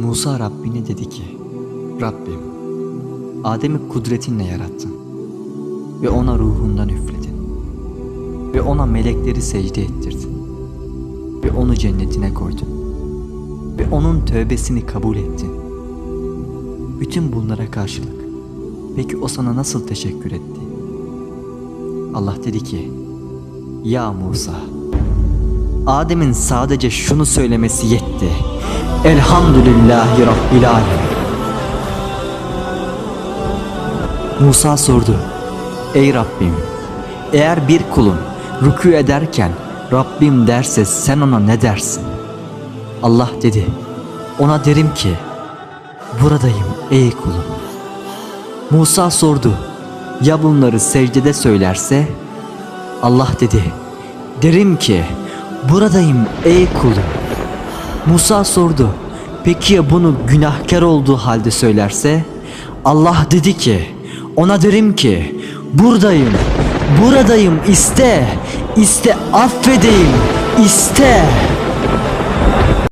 Musa Rabbine dedi ki Rabbim Adem'i kudretinle yarattın ve ona ruhundan üfledin ve ona melekleri secde ettirdin ve onu cennetine koydun ve onun tövbesini kabul ettin. Bütün bunlara karşılık peki o sana nasıl teşekkür etti? Allah dedi ki Ya Musa Adem'in sadece şunu söylemesi yetti. Elhamdülillahi Rabbil Alemin. Musa sordu. Ey Rabbim, eğer bir kulun rükû ederken Rabbim derse sen ona ne dersin? Allah dedi. Ona derim ki, buradayım ey kulum. Musa sordu. Ya bunları secdede söylerse? Allah dedi. Derim ki, buradayım ey kulum. Musa sordu. Peki ya bunu günahkar olduğu halde söylerse? Allah dedi ki, ona derim ki, buradayım, buradayım iste, iste affedeyim, iste.